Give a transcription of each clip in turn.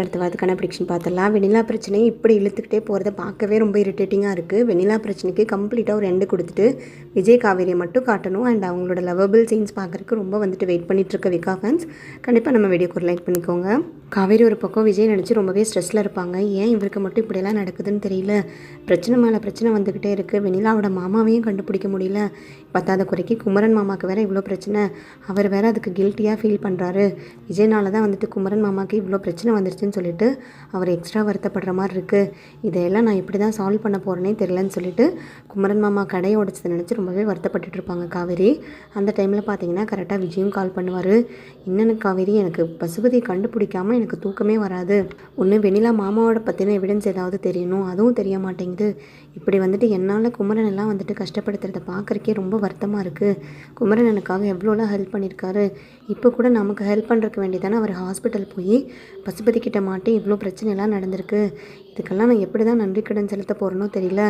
அடுத்த வாரத்துக்கான ப்ரிடிக்ஷன் பார்த்துடலாம். வெனிலா பிரச்சனையை இப்படி இழுத்துக்கிட்டே போகிறத பார்க்கவே ரொம்ப இரிட்டேட்டிங்காக இருக்குது வெனிலா பிரச்சனைக்கு கம்ப்ளீட்டாக ஒரு எண்டு கொடுத்துட்டு விஜய் காவேரியை மட்டும் காட்டணும். அண்ட் அவங்களோட லவபிள் சீன்ஸ் பார்க்குறதுக்கு ரொம்ப வந்துட்டு வெயிட் பண்ணிட்டு இருக்க விகா ஃபேன்ஸ் கண்டிப்பாக நம்ம வீடியோக்கு ஒரு லைக் பண்ணிக்கோங்க. காவேரி ஒரு பக்கம் விஜய் நினச்சி ரொம்பவே ஸ்ட்ரெஸ்ஸில் இருப்பாங்க. ஏன் இவருக்கு மட்டும் இப்படியெல்லாம் நடக்குதுன்னு தெரியல. பிரச்சனை மேலே பிரச்சனை வந்துக்கிட்டே இருக்குது வெனிலாவோட மாமாவையும் கண்டுபிடிக்க முடியல. பத்தாத குறைக்கு குமரன் மாமாவுக்கு வேறு இவ்வளோ பிரச்சனை. அவர் வேறு அதுக்கு கில்ட்டியாக ஃபீல் பண்ணுறாரு விஜய்னால தான் வந்துட்டு குமரன் மாமாவுக்கு இவ்வளோ பிரச்சனை போச்சுன்னு சொல்லிட்டு அவர் எக்ஸ்ட்ரா வருத்தப்படுற மாதிரி இருக்குது இதையெல்லாம் நான் இப்படி தான் சால்வ் பண்ண போகிறேனே தெரிலன்னு சொல்லிட்டு குமரன் மாமா கடையை உடச்சதை நினச்சி ரொம்பவே வருத்தப்பட்டுட்டு இருப்பாங்க காவேரி. அந்த டைமில் பார்த்தீங்கன்னா கரெக்டாக விஜயும் கால் பண்ணுவார். என்னென்னு காவேரி எனக்கு பசுபதியை கண்டுபிடிக்காமல் எனக்கு தூக்கமே வராது. ஒன்று வெண்ணிலா மாமாவோட பற்றின எவிடன்ஸ் ஏதாவது தெரியணும். அதுவும் தெரிய மாட்டேங்குது. இப்படி வந்துட்டு என்னால் குமரன் எல்லாம் வந்துட்டு கஷ்டப்படுத்துறத பார்க்குறக்கே ரொம்ப வருத்தமாக இருக்குது குமரன் எனக்காக எவ்வளோலாம் ஹெல்ப் பண்ணியிருக்காரு இப்போ கூட நமக்கு ஹெல்ப் பண்ணுறக்கு வேண்டியதானே அவர் ஹாஸ்பிட்டல் போய் பசுபதி கிட்ட மாட்டி இவ்வளோ பிரச்சனைலாம் நடந்திருக்கு. இதுக்கெல்லாம் நான் எப்படி தான் நன்றி கடன் செலுத்த போகிறேனோ தெரியல.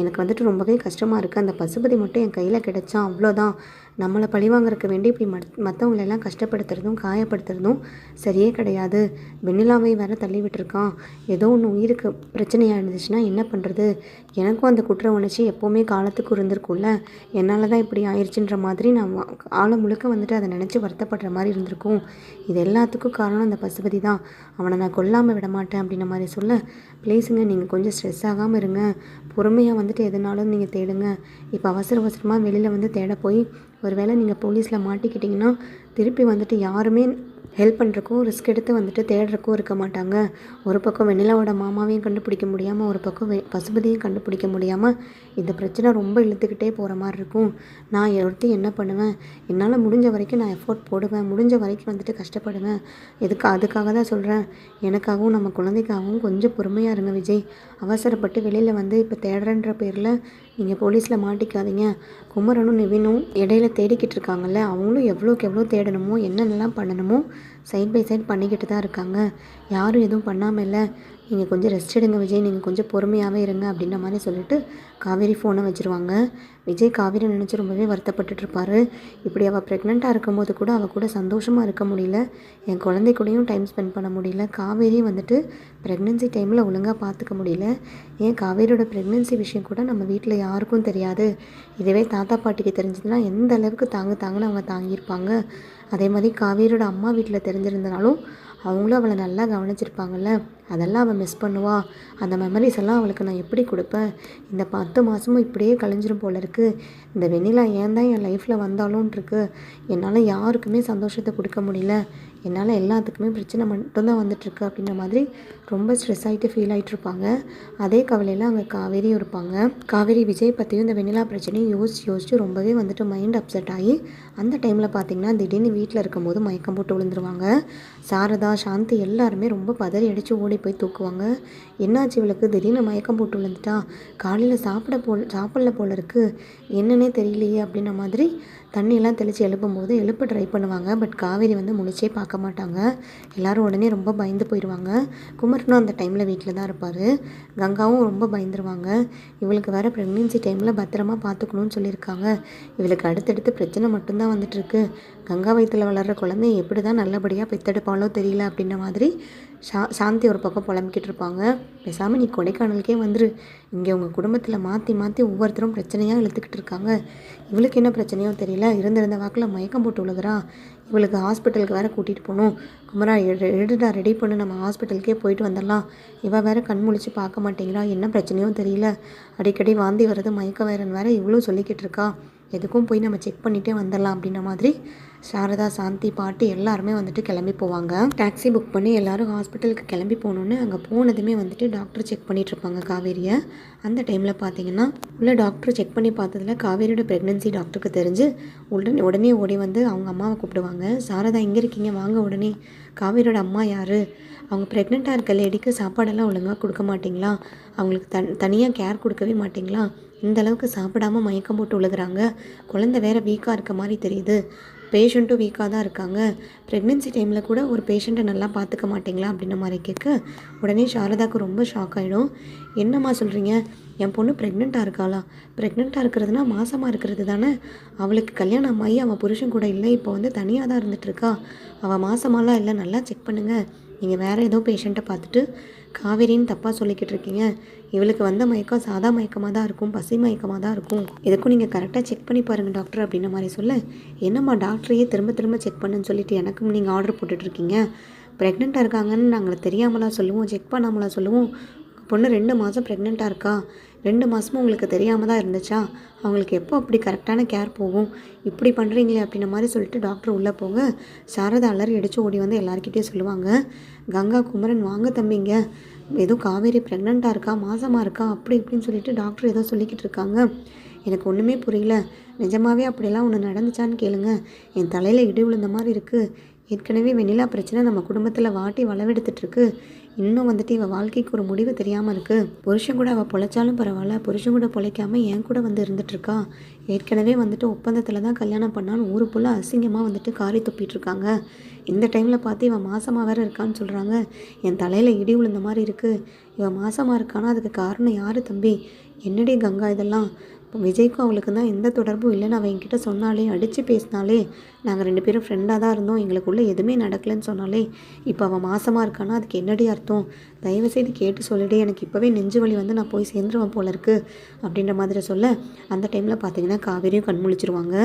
எனக்கு வந்துட்டு ரொம்பவே கஷ்டமாக இருக்குது அந்த பசுபதி மட்டும் என் கையில் கிடைச்சா அவ்வளோதான் நம்மளை பழிவாங்கறக்கு வேண்டி இப்படி மத் மற்றவங்களெல்லாம் கஷ்டப்படுத்துறதும் காயப்படுத்துறதும் சரியே கிடையாது. வெண்ணிலாவை வேற தள்ளி விட்டுருக்கான். ஏதோ ஒன்று உயிருக்கு பிரச்சனையாக இருந்துச்சுன்னா என்ன பண்ணுறது எனக்கும் அந்த குற்ற உணர்ச்சி எப்போவுமே காலத்துக்கு இருந்திருக்கும்ல. என்னால் தான் இப்படி ஆயிடுச்சுன்ற மாதிரி நான் வா- காலம் முழுக்க வந்துட்டு அதை நினச்சி வருத்தப்படுற மாதிரி இருந்திருக்கும். இது எல்லாத்துக்கும் காரணம் அந்த பசுபதி தான். அவனை நான் கொல்லாமல் விட மாட்டேன் அப்படின்ற மாதிரி சொல்ல ப்ளீஸுங்க நீங்கள் கொஞ்சம் ஸ்ட்ரெஸ் ஆகாமல் இருங்க. பொறுமையாக வந்துட்டு எதுனாலும் நீங்கள் தேடுங்க. இப்போ அவசர அவசரமாக வெளியில் வந்து தேட போய் ஒருவேளை நீங்கள் போலீஸில் மாட்டிக்கிட்டிங்கன்னா திருப்பி வந்துட்டு யாருமே ஹெல்ப் பண்ணுறக்கும் ரிஸ்க் எடுத்து வந்துட்டு தேடுறக்கும் இருக்க மாட்டாங்க. ஒரு பக்கம் வெண்ணிலாவோட மாமாவையும் கண்டுபிடிக்க முடியாமல் ஒரு பக்கம் வெ பசுபதியும் கண்டுபிடிக்க முடியாமல் இந்த பிரச்சனை ரொம்ப இழுத்துக்கிட்டே போகிற மாதிரி இருக்கும். நான் எடுத்து என்ன பண்ணுவேன்? என்னால் முடிஞ்ச வரைக்கும் நான் எஃபோர்ட் போடுவேன். முடிஞ்ச வரைக்கும் வந்துட்டு கஷ்டப்படுவேன். எதுக்கு அதுக்காக தான் சொல்கிறேன் எனக்காகவும் நம்ம குழந்தைக்காகவும் கொஞ்சம் பொறுமையாக இருங்க விஜய். அவசரப்பட்டு வெளியில் வந்து இப்போ தேடுறேன்ற பேரில் நீங்கள் போலீஸில் மாட்டிக்காதீங்க. குமரனும் நிவினும் இடையில தேடிக்கிட்டு இருக்காங்கல்ல அவங்களும் எவ்வளோக்கு எவ்வளோ தேடணுமோ என்னென்னலாம் பண்ணணுமோ சைட் பை சைட் பண்ணிக்கிட்டு தான் இருக்காங்க. யாரும் எதுவும் பண்ணாமல் இல்லை. நீங்கள் கொஞ்சம் ரெஸ்ட் எடுங்க விஜய். நீங்கள் கொஞ்சம் பொறுமையாகவே இருங்க அப்படின்ற மாதிரி சொல்லிட்டு காவேரி ஃபோனை வச்சுருவாங்க. விஜய் காவேரி நினச்சி ரொம்பவே வருத்தப்பட்டுட்ருப்பார் இப்படி அவள் ப்ரெக்னெண்ட்டாக இருக்கும்போது கூட அவள் கூட சந்தோஷமாக இருக்க முடியல. என் குழந்தை கூடயும் டைம் ஸ்பெண்ட் பண்ண முடியல. காவேரி வந்துட்டு ப்ரெக்னென்சி டைமில் ஒழுங்காக பார்த்துக்க முடியல. ஏன் காவேரியோட ப்ரெக்னென்சி விஷயம் கூட நம்ம வீட்டில் யாருக்கும் தெரியாது. இதுவே தாத்தா பாட்டிக்கு தெரிஞ்சதுன்னா எந்த அளவுக்கு தாங்க தாங்கன்னு அவங்க தாங்கியிருப்பாங்க. அதே மாதிரி காவேரியோட அம்மா வீட்டில் தெரிஞ்சிருந்தனாலும் அவங்களும் அவளை நல்லா கவனிச்சிருப்பாங்கல்ல? அதெல்லாம் அவள் மிஸ் பண்ணுவா. அந்த மெமரிஸ் எல்லாம் அவளுக்கு நான் எப்படி கொடுப்பேன்? இந்த பத்து மாதமும் இப்படியே கழிஞ்சிரும் போல இருக்குது இந்த வெண்ணிலா ஏன் தான் என் லைஃப்பில் வந்தாலும் இருக்கு. என்னால் யாருக்குமே சந்தோஷத்தை கொடுக்க முடியல. என்னால் எல்லாத்துக்குமே பிரச்சனை மட்டும்தான் வந்துட்டுருக்கு அப்படின்ற மாதிரி ரொம்ப ஸ்ட்ரெஸ் ஆகிட்டு ஃபீல் ஆகிட்டு இருப்பாங்க அதே கவலையில் அங்கே காவேரியும் இருப்பாங்க. காவேரி விஜய் பற்றியும் இந்த வெண்ணிலா பிரச்சனையும் யோசிச்சு யோசிச்சு ரொம்பவே வந்துட்டு மைண்ட் அப்செட் ஆகி அந்த டைமில் பார்த்தீங்கன்னா திடீர்னு வீட்டில் இருக்கும்போது மயக்கம் போட்டு விழுந்துருவாங்க. சாரதா சாந்தி எல்லாருமே ரொம்ப பதறி அடித்து ஓடி போய் தூக்குவாங்க. என்னாச்சு இவளுக்கு? திடீர்னு மயக்கம் போட்டு விழுந்துட்டா? காலையில் சாப்பிட போல் சாப்பிடல போல இருக்குது என்னன்னே தெரியலையே அப்படின்ன மாதிரி தண்ணியெல்லாம் தெளித்து எழுப்பும்போது எழுப்ப ட்ரை பண்ணுவாங்க. பட் காவேரி வந்து முழிச்சே பார்க்க மாட்டாங்க. எல்லாரும் உடனே ரொம்ப பயந்து போயிடுவாங்க குமரனும் அந்த டைமில் வீட்டில் தான் இருப்பார். கங்காவும் ரொம்ப பயந்துருவாங்க. இவளுக்கு வேற ப்ரெக்னென்சி டைமில் பத்திரமா பார்த்துக்கணும்னு சொல்லியிருக்காங்க. இவளுக்கு அடுத்தடுத்து பிரச்சனை மட்டும்தான் வந்துட்டுருக்கு கங்கா வயிற்றில் வளர்கிற குழந்தைய எப்படி தான் நல்லபடியாக பெத்தெடுப்பாலோ தெரியல அப்படின்ற மாதிரி சா சாந்தி ஒரு பக்கம் புலம்பிக்கிட்டு இருப்பாங்க. பேசாமல் நீ கொடைக்கானலுக்கே வந்துரு. இங்கே உங்கள் குடும்பத்தில் மாற்றி மாற்றி ஒவ்வொருத்தரும் பிரச்சனையாக இழுத்துக்கிட்டு இருக்காங்க. இவளுக்கு என்ன பிரச்சனையோ தெரியல. இருந்திருந்த வாக்கில் மயக்கம் போட்டு விழுகிறா இவளுக்கு ஹாஸ்பிட்டலுக்கு வேறு கூட்டிகிட்டு போகணும். குமரா எடு எடுடா ரெடி பண்ணு. நம்ம ஹாஸ்பிட்டலுக்கே போயிட்டு வந்துடலாம். இவள் வேறு கண் முழிச்சு பார்க்க மாட்டேங்கிறா. என்ன பிரச்சனையோ தெரியல. அடிக்கடி வாந்தி வர்றது மயக்க வேறன்னு வேறு இவ்வளோ சொல்லிக்கிட்டு இருக்கா. எதுக்கும் போய் நம்ம செக் பண்ணிகிட்டே வந்துடலாம் அப்படின்ற மாதிரி சாரதா சாந்தி பாட்டி எல்லாருமே வந்துட்டு கிளம்பி போவாங்க. டாக்ஸி புக் பண்ணி எல்லாரும் ஹாஸ்பிட்டலுக்கு கிளம்பி போகணுன்னு அங்கே போனதுமே வந்துட்டு டாக்டர் செக் பண்ணிட்டு இருப்பாங்க காவேரியை. அந்த டைமில் பார்த்தீங்கன்னா உள்ள டாக்டர் செக் பண்ணி பார்த்ததுல காவேரியோட ப்ரெக்னன்சி டாக்டருக்கு தெரிஞ்சு உடனே உடனே ஓடி வந்து அவங்க அம்மாவை கூப்பிடுவாங்க. சாரதா எங்கே இருக்கீங்க வாங்க உடனே. காவேரியோட அம்மா யார்? அவங்க ப்ரெக்னெண்ட்டாக இருக்க லேடிக்கு சாப்பாடெல்லாம் ஒழுங்காக கொடுக்க மாட்டிங்களா? அவங்களுக்கு தன் தனியாக கேர் கொடுக்கவே மாட்டிங்களா? இந்த அளவுக்கு சாப்பிடாம மயக்கம் போட்டு உழுகிறாங்க. குழந்தை வேற வீக்காக இருக்க மாதிரி தெரியுது. பேஷண்ட்டும் வீக்காக தான் இருக்காங்க. ப்ரெக்னென்சி டைமில் கூட ஒரு பேஷண்ட்டை நல்லா பார்த்துக்க மாட்டிங்களா அப்படின்ன மாதிரி கேட்க உடனே சாரதாவுக்கு ரொம்ப ஷாக் ஆகிடும் என்னம்மா சொல்கிறீங்க என் பொண்ணு ப்ரெக்னெண்ட்டாக இருக்காளா? ப்ரெக்னெண்ட்டாக இருக்கிறதுனா மாசமாக இருக்கிறது தானே? அவளுக்கு கல்யாணம் ஆகி அவள் புருஷன் கூட இல்லை இப்போ வந்து தனியாக தான் இருந்துகிட்ருக்கா அவள் மாசமாலாம் இல்லை நல்லா செக் பண்ணுங்கள் நீங்கள் வேறு ஏதோ பேஷண்ட்டை பார்த்துட்டு காவேரின்னு தப்பாக சொல்லிக்கிட்டு இருக்கீங்க. இவளுக்கு வந்த மயக்கம் சாதா மயக்கமாக தான் இருக்கும் பசி மயக்கமாக தான் இருக்கும். எதுக்கும் நீங்கள் கரெக்டாக செக் பண்ணி பாருங்கள் டாக்டர் அப்படின்ன மாதிரி சொல்ல. என்னம்மா டாக்டரையே திரும்ப திரும்ப செக் பண்ணுன்னு சொல்லிட்டு எனக்கும் நீங்கள் ஆர்டர் போட்டுட்ருக்கீங்க ப்ரெக்னெண்ட்டாக இருக்காங்கன்னு நாங்கள் தெரியாமலா சொல்லுவோம் செக் பண்ணாமலா சொல்லுவோம். பொண்ணு ரெண்டு மாதம் ப்ரெக்னெண்ட்டாக இருக்கா? ரெண்டு மாதமும் உங்களுக்கு தெரியாமல் தான் இருந்துச்சா? அவங்களுக்கு எப்போ அப்படி கரெக்டான கேர் போகும்? இப்படி பண்ணுறீங்களே அப்படின்ன மாதிரி சொல்லிட்டு டாக்டர் உள்ளே போங்க. சாரதா அலறி அடித்து ஓடி வந்து எல்லாருக்கிட்டேயும் சொல்லுவாங்க. கங்கா குமரன் வாங்க தம்பிங்க. ஏதோ காவேரி ப்ரெக்னெண்ட்டாக இருக்கா மாசமாக இருக்கா அப்படி இப்படின்னு சொல்லிட்டு டாக்டர் ஏதோ சொல்லிக்கிட்டு இருக்காங்க. எனக்கு ஒன்றுமே புரியல. நிஜமாகவே அப்படியெல்லாம் ஒன்று நடந்துச்சான்னு கேளுங்க. என் தலையில் இடி விழுந்த மாதிரி இருக்குது ஏற்கனவே வெண்ணிலா பிரச்சனை நம்ம குடும்பத்தில் வாட்டி வளவெடுத்துட்ருக்கு இன்னும் வந்துட்டு இவள் வாழ்க்கைக்கு ஒரு முடிவு தெரியாமல் இருக்குது புருஷன் கூட அவள் பொழைச்சாலும் பரவாயில்ல. புருஷன் கூட பொழைக்காம என் கூட வந்து இருந்துகிட்ருக்கா ஏற்கனவே வந்துட்டு ஒப்பந்தத்தில் தான் கல்யாணம் பண்ணான்னு ஊருக்குள்ளே அசிங்கமாக வந்துட்டு காரி துப்பிட்டு இருக்காங்க. இந்த டைமில் பார்த்து இவன் மாசமாக வேறு இருக்கான்னு சொல்கிறாங்க என் தலையில் இடி விழுந்த மாதிரி இருக்குது இவன் மாசமாக இருக்கானா? அதுக்கு காரணம் யார் தம்பி? என்னடி கங்கா இதெல்லாம்? இப்போ விஜய்க்கும் அவளுக்கு தான் எந்த தொடர்பும் இல்லைன்னு அவன் என்கிட்ட சொன்னாலே அடித்து பேசினாலே நாங்கள் ரெண்டு பேரும் ஃப்ரெண்டாக தான் இருந்தோம். எங்களுக்குள்ளே எதுவுமே நடக்கலைன்னு சொன்னாலே இப்போ அவள் மாசமாக இருக்கானா? அதுக்கு என்னடி அர்த்தம்? தயவு செய்து கேட்டு சொல்லிடு எனக்கு இப்போவே நெஞ்சு வலி வந்து நான் போய் சேர்ந்துருவேன் போல இருக்குது அப்படின்ற மாதிரி சொல்ல அந்த டைமில் பார்த்தீங்கன்னா காவேரியும் கண் முழிச்சிருவாங்க.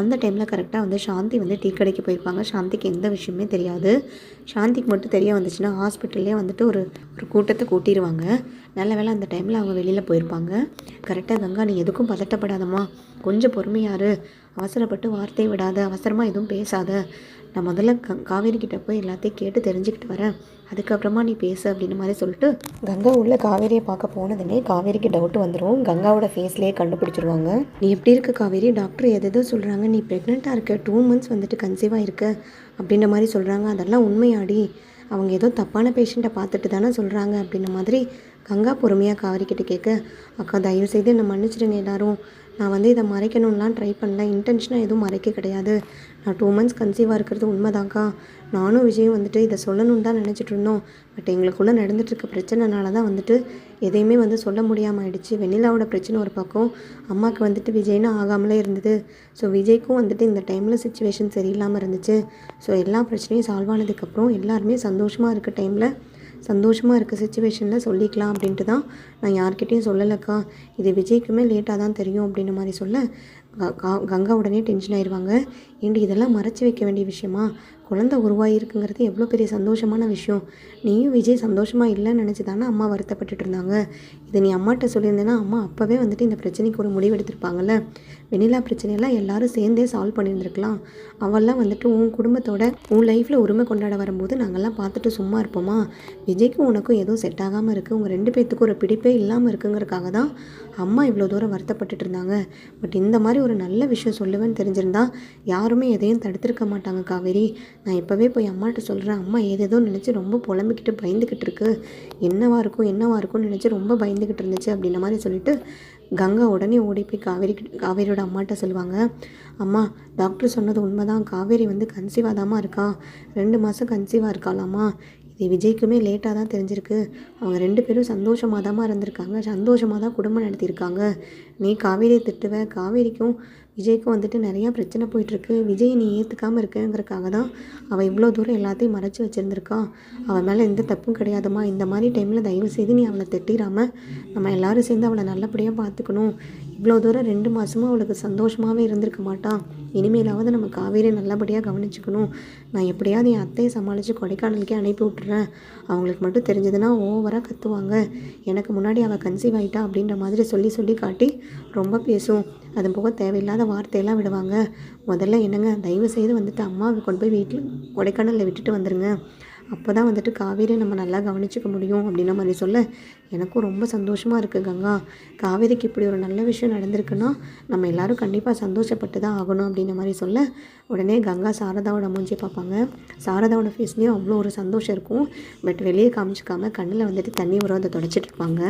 அந்த டைமில் கரெக்டாக வந்து சாந்தி வந்து டீ கடைக்கு போயிருப்பாங்க. சாந்திக்கு எந்த விஷயமே தெரியாது. சாந்திக்கு மட்டும் தெரிய வந்துச்சுன்னா ஹாஸ்பிட்டல்லே வந்துட்டு ஒரு ஒரு கூட்டத்தை கூட்டிடுவாங்க நல்ல வேளை அந்த டைமில் அவங்க வெளியில் போயிருப்பாங்க. கரெக்டாக கங்கா நீ எதுக்கும் பதட்டப்படாதம்மா. கொஞ்சம் பொறுமையாரு அவசரப்பட்டு வார்த்தை விடாத. அவசரமாக எதுவும் பேசாத. நான் முதல்ல க காவேரி கிட்டே போய் எல்லாத்தையும் கேட்டு தெரிஞ்சுக்கிட்டு வரேன். அதுக்கப்புறமா நீ பேசு அப்படின்னு மாதிரி சொல்லிட்டு கங்கா உள்ள காவேரியை பார்க்க போனதுமே காவேரிக்கு டவுட் வந்துடும் கங்காவோட ஃபேஸ்லேயே கண்டுபிடிச்சிருவாங்க. நீ எப்படி இருக்க காவேரி? டாக்டர் எதோ சொல்கிறாங்க நீ ப்ரெக்னெண்ட்டாக இருக்க. டூ மந்த்ஸ் வந்துட்டு கன்சீவாக இருக்க அப்படின்ற மாதிரி சொல்கிறாங்க அதெல்லாம் உண்மையாடி. அவங்க ஏதோ தப்பான பேஷண்ட்டை பார்த்துட்டு தானே சொல்கிறாங்க அப்படின்ன மாதிரி கங்கா பொறுமையாக காவேரி கிட்ட கேட்க அக்கா தயவு செய்து என்னை மன்னிச்சிடுங்க எல்லாரும். நான் வந்து இதை மறைக்கணும்லாம் ட்ரை பண்ணல. இன்டென்ஷனாக எதுவும் மறைக்க கிடையாது. நான் டூ மந்த்ஸ் கன்சீவாக இருக்கிறது உண்மைதான்க்கா. நானும் விஜயும் வந்துட்டு இதை சொல்லணும்னு தான் நினச்சிட்டு இருந்தோம். பட் எங்களுக்குள்ளே நடந்துட்டுருக்க பிரச்சனைனால தான் வந்துட்டு எதையுமே வந்து சொல்ல முடியாமல் ஆயிடுச்சு. வெண்ணிலாவோட பிரச்சனை ஒரு பக்கம். அம்மாவுக்கு வந்துட்டு விஜய்னு ஆகாமலே இருந்தது. ஸோ விஜய்க்கும் வந்துட்டு இந்த டைமில் சுச்சுவேஷன் சரியில்லாமல் இருந்துச்சு. ஸோ எல்லா பிரச்சனையும் சால்வ் ஆனதுக்கப்புறம் எல்லாருமே சந்தோஷமாக இருக்க டைமில் சந்தோஷமாக இருக்க சுச்சுவேஷனில் சொல்லிக்கலாம் அப்படின்ட்டு தான் நான் யார்கிட்டேயும் சொல்லலைக்கா. இது விஜய்க்குமே லேட்டாக தான் தெரியும் அப்படின்ற மாதிரி சொல்ல க- கங்கா உடனே டென்ஷன் ஆயிடுவாங்க ஏண்டி இதெல்லாம் மறைச்சி வைக்க வேண்டிய விஷயமா? குழந்தை உருவாகிருக்குங்கிறது எவ்வளோ பெரிய சந்தோஷமான விஷயம். நீயும் விஜய் சந்தோஷமாக இல்லைன்னு நினச்சி தானே அம்மா வருத்தப்பட்டுட்டு இருந்தாங்க. இதை நீ அம்மாட்ட சொல்லியிருந்தேன்னா அம்மா அப்போவே வந்துட்டு இந்த பிரச்சனைக்கு ஒரு முடிவு எடுத்திருப்பாங்கல்ல. வெண்ணிலா பிரச்சனையெல்லாம் எல்லாரும் சேர்ந்தே சால்வ் பண்ணியிருந்திருக்கலாம். அவெல்லாம் வந்துட்டு உன் குடும்பத்தோட உன் லைஃப்பில் உரிமை கொண்டாட வரும்போது நாங்கள்லாம் பார்த்துட்டு சும்மா இருப்போமா? விஜய்க்கும் உனக்கும் எதுவும் செட் ஆகாமல் இருக்குது உங்கள் ரெண்டு பேர்த்துக்கும் ஒரு பிடிப்பே இல்லாமல் இருக்குங்கிறக்காக தான் அம்மா இவ்வளோ தூரம் வருத்தப்பட்டுட்டு இருந்தாங்க. பட் இந்த மாதிரி ஒரு நல்ல விஷயம் சொல்லுவேன்னு தெரிஞ்சிருந்தா யாருமே எதையும் தடுத்திருக்க மாட்டாங்க காவேரி. நான் இப்போவே போய் அம்மாட்ட சொல்கிறேன் அம்மா ஏதேதோ நினச்சி ரொம்ப புலம்பிக்கிட்டு பயந்துக்கிட்டு இருக்கு. என்னவா இருக்கும் என்னவா இருக்கும்னு நினச்சி ரொம்ப பயந்துக்கிட்டு இருந்துச்சு அப்படின்ன மாதிரி சொல்லிட்டு கங்கா உடனே ஓடி போய் காவேரி காவேரியோட அம்மாட்ட சொல்லுவாங்க. அம்மா டாக்டர் சொன்னது உண்மைதான். காவேரி வந்து கன்சீவாக இருக்கா? ரெண்டு மாதம் கன்சீவாக இருக்காளாம்மா? இது விஜய்க்குமே லேட்டாக தான் தெரிஞ்சிருக்கு. அவங்க ரெண்டு பேரும் சந்தோஷமாக தான் இருந்திருக்காங்க. சந்தோஷமாக தான் குடும்பம் நடத்தியிருக்காங்க. நீ காவேரியை திட்டுவ. காவேரிக்கும் விஜய்க்கு வந்துட்டு நிறையா பிரச்சனை போயிட்டுருக்கு. விஜய் நீ ஏற்றுக்காமல் இருக்குங்கிறக்காக தான் அவள் இவ்வளோ தூரம் எல்லாத்தையும் மறைச்சி வச்சுருந்துருக்கா. அவள் மேலே எந்த தப்பும் கிடையாதும்மா. இந்த மாதிரி டைமில் தயவு செய்து நீ அவளை திட்டிடாமல் நம்ம எல்லோரும் சேர்ந்து அவளை நல்லபடியாக பார்த்துக்கணும் இவ்வளோ தூரம் ரெண்டு மாதமும் அவளுக்கு சந்தோஷமாகவே இருந்திருக்க மாட்டான் இனிமேலாவது நம்ம காவேரியை நல்லபடியாக கவனிச்சுக்கணும். நான் எப்படியாவது என் அத்தையை சமாளித்து கொடைக்கானலுக்கே அனுப்பி விட்டுறேன். அவங்களுக்கு மட்டும் தெரிஞ்சதுன்னா ஓவராக கத்துவாங்க. எனக்கு முன்னாடி அவள் கன்சீவ் ஆகிட்டா அப்படின்ற மாதிரி சொல்லி சொல்லி காட்டி ரொம்ப பேசும். அது போக தேவையில்லாத வார்த்தையெல்லாம் விடுவாங்க. முதல்ல என்னங்க தயவு செய்து வந்துட்டு அம்மாவை கொண்டு போய் வீட்டில் கொடைக்கானலில் விட்டுட்டு வந்துடுங்க அப்போ தான் வந்துட்டு காவேரியை நம்ம நல்லா கவனிச்சுக்க முடியும் அப்படின்ன மாதிரி சொல்ல எனக்கும் ரொம்ப சந்தோஷமாக இருக்குது கங்கா. காவேரிக்கு இப்படி ஒரு நல்ல விஷயம் நடந்திருக்குன்னா நம்ம எல்லாரும் கண்டிப்பாக சந்தோஷப்பட்டு தான் ஆகணும் அப்படின்ன மாதிரி சொல்ல உடனே கங்கா சாரதாவோட மூஞ்சி பார்ப்பாங்க. சாரதாவோட ஃபேஸ்லேயும் அவ்வளோ ஒரு சந்தோஷம் இருக்கும். பட் வெளியே காமிச்சிக்காமல் கண்ணில் வந்துட்டு தண்ணி வரும் அதை தொடச்சிட்ருப்பாங்க